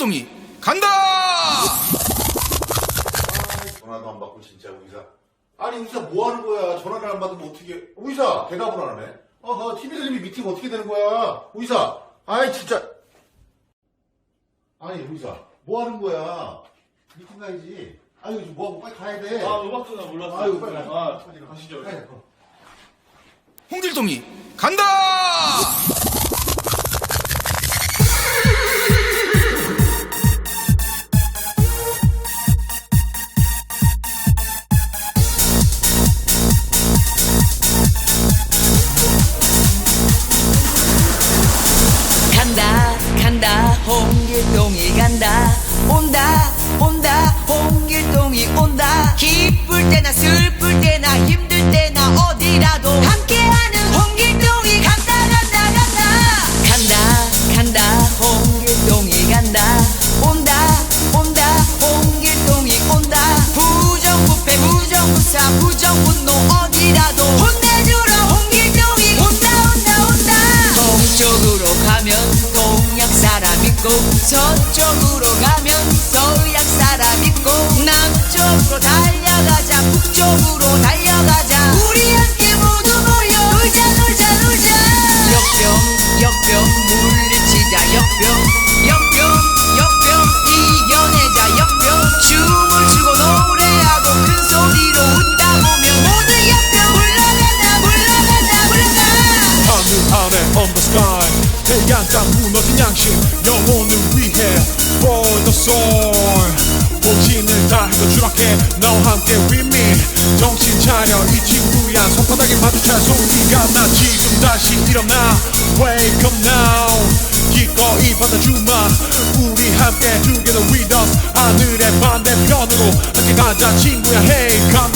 홍길동이 간다! 전화도 안 받고 진짜 의사. 아니 의사 뭐 하는 거야? 전화를 안 받으면 어떻게? 의사 대답을 안 하네. 어허 팀 선생님이 미팅 어떻게 되는 거야? 의사. 아이 진짜. 아니 의사 뭐 하는 거야? 미팅 가야지. 아유 지금 뭐 하고 빨리 가야 돼. 아, 음악도 나 몰랐어. 아유 빨리 가. 아, 가. 가시죠. 빨리 가. 홍길동이! 간다 온다 온다 홍길동이 온다. 기쁠 때나 슬플 때나 힘들 때나 어디라도. 함께하는 홍길동이 간다 간다 간다. 간다 간다 홍길동이 간다. 온다 온다 홍길동이 온다. 부정부패 부정부사 부정분노 어디라도. 혼내주러 홍길동이 온다 온다 온다. 동쪽으로 가면 있고 서쪽으로 가면 서양 사람 있고 남쪽 땅 무너진 양심 영혼을 위해 for the soul 복신을 다해도 추락해 너와 함께 with me 정신 차려 이 친구야. 손바닥에 마주칠 소리가 나. 지금 다시 일어나. Wake up now. 기꺼이 받아주마. 우리 함께 together with us. 하늘의 반대편으로 함께 가자 친구야. Hey 간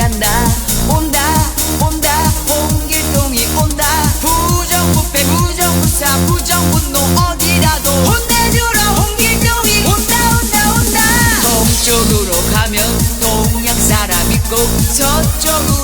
간다 온다 온다 홍길동이 온다. 부정부패 부정부사 부정분노 어디라도. 혼내주러 홍길동이 온다 온다 온다. 동쪽으로 가면 동양 사람 있고 서쪽으로